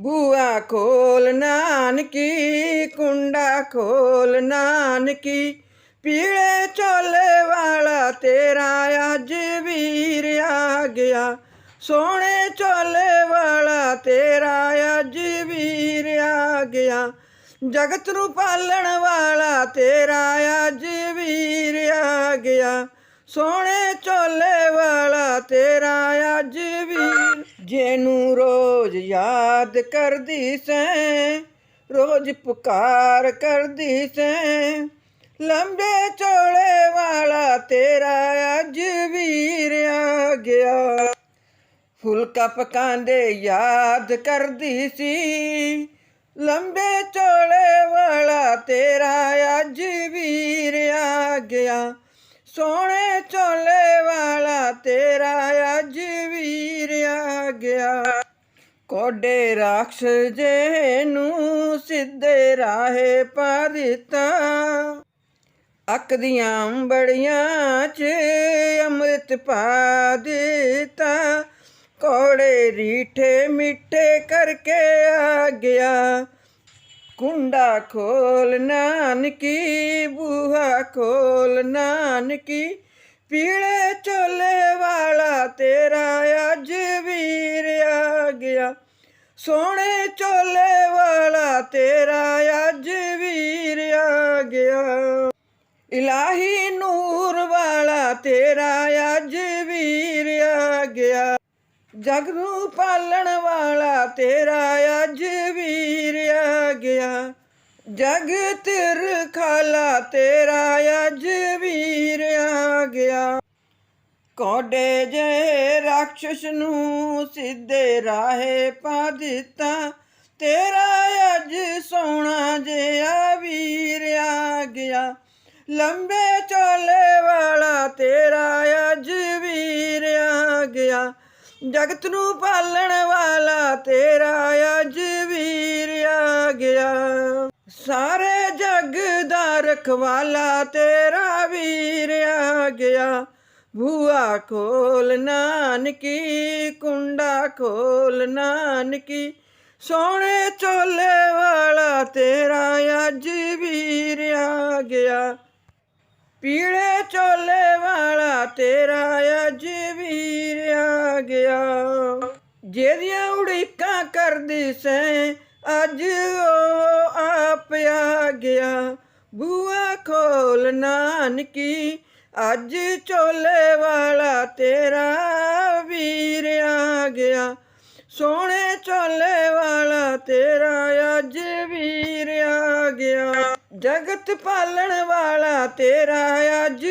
ਬੂਆ ਖੋਲ ਨਾਨਕੀ, ਕੁੰਡਾ ਖੋਲ ਨਾਨਕੀ। ਪੀਲੇ ਚੋਲੇ ਵਾਲਾ ਤੇਰਾ ਅੱਜ ਵੀਰ ਆ ਗਿਆ। ਸੋਹਣੇ ਚੋਲੇ ਵਾਲਾ ਤੇਰਾ ਅੱਜ ਵੀਰ ਆ ਗਿਆ। ਜਗਤ ਨੂੰ ਪਾਲਣ ਵਾਲਾ ਤੇਰਾ ਅੱਜ ਵੀਰ ਆ ਗਿਆ। ਸੋਹਣੇ ਚੋਲੇ ਵਾਲਾ ਤੇਰਾ ਅੱਜ ਵੀਰ ਜਿਹਨੂੰ ਰੋਜ਼ ਯਾਦ ਕਰਦੀ ਸੈਂ, ਰੋਜ਼ ਪੁਕਾਰ ਕਰਦੀ ਸੈਂ। ਲੰਬੇ ਚੋਲੇ ਵਾਲਾ ਤੇਰਾ ਅੱਜ ਵੀਰ ਆ ਗਿਆ। ਫੁਲਕਾ ਪਕਾਂਦੇ ਯਾਦ ਕਰਦੀ ਸੀ। ਲੰਬੇ ਚੋਲੇ ਵਾਲਾ ਤੇਰਾ ਅੱਜ ਵੀਰ ਆ ਗਿਆ। ਸੋਹਣੇ ਚੋਲੇ ਵਾਲਾ ਤੇਰਾ ਅੱਜ ਵੀਰ ਆ ਗਿਆ। ਕੋਡੇ ਰਾਖਸ਼ ਜੇ ਨੂੰ ਸਿੱਧੇ ਰਾਹੇ ਪਾ ਦਿੱਤਾ। ਅੱਕ ਅੰਬੜੀਆਂ ਚ ਅੰਮ੍ਰਿਤ ਪਾ ਦਿੱਤਾ। ਕੋੜੇ ਰੀਠੇ ਮਿੱਠੇ ਕਰਕੇ ਆ ਗਿਆ। ਕੁੰਡਾ ਖੋਲ ਨਾਨਕੀ, ਬੂਹਾ ਖੋਲ ਨਾਨਕੀ। ਪੀਲੇ ਚੋਲੇ ਵਾਲਾ ਤੇਰਾ ਅੱਜ ਵੀਰ ਆ ਗਿਆ। ਸੋਹਣੇ ਚੋਲੇ ਵਾਲਾ ਤੇਰਾ ਅੱਜ ਵੀਰ ਆ ਗਿਆ। ਇਲਾਹੀ ਨੂਰ ਵਾਲਾ ਤੇਰਾ ਅੱਜ ਵੀਰ ਆ ਗਿਆ। ਜਗ ਨੂੰ ਪਾਲਣ ਵਾਲਾ ਤੇਰਾ ਅੱਜ ਜਗਤ ਰਖਾਲਾ ਤੇਰਾ ਅੱਜ ਵੀਰ ਆ ਗਿਆ। ਕੋਡੇ ਜੇ ਰਾਖਸ਼ ਨੂੰ ਸਿੱਧੇ ਰਾਹੇ ਪਾ ਦਿੱਤਾ। ਤੇਰਾ ਅੱਜ ਸੋਹਣਾ ਜਿਹਾ ਵੀਰ ਆ ਗਿਆ। ਲੰਬੇ ਚੋਲੇ ਵਾਲਾ ਤੇਰਾ ਅੱਜ ਵੀਰ ਆ ਗਿਆ। ਜਗਤ ਨੂੰ ਪਾਲਣ ਵਾਲਾ ਤੇਰਾ ਅੱਜ ਸਾਰੇ ਜਗ ਦਾ ਰਖਵਾਲਾ ਤੇਰਾ ਵੀਰ ਆ ਗਿਆ। ਬੂਆ ਖੋਲ ਨਾਨਕੀ, ਕੁੰਡਾ ਖੋਲ ਨਾਨਕੀ, ਸੋਹਣੇ ਚੋਲੇ ਵਾਲਾ ਤੇਰਾ ਅੱਜ ਵੀਰ ਆ ਗਿਆ। ਪੀਲੇ ਚੋਲੇ ਵਾਲਾ ਤੇਰਾ ਅੱਜ ਵੀਰ ਆ ਗਿਆ। ਜਿਹਦੀਆਂ ਉਡੀਕਾਂ ਕਰਦੀ ਸੈਂ, ਅੱਜ ਉਹ ਗਿਆ। ਬੂਆ ਖੋਲ ਨਾਨਕੀ, ਅੱਜ ਚੋਲੇ ਵਾਲਾ ਤੇਰਾ ਵੀਰ ਆ ਗਿਆ। ਸੋਹਣੇ ਚੋਲੇ ਵਾਲਾ ਤੇਰਾ ਅੱਜ ਵੀਰ ਆ ਗਿਆ। ਜਗਤ ਪਾਲਣ ਵਾਲਾ ਤੇਰਾ ਅੱਜ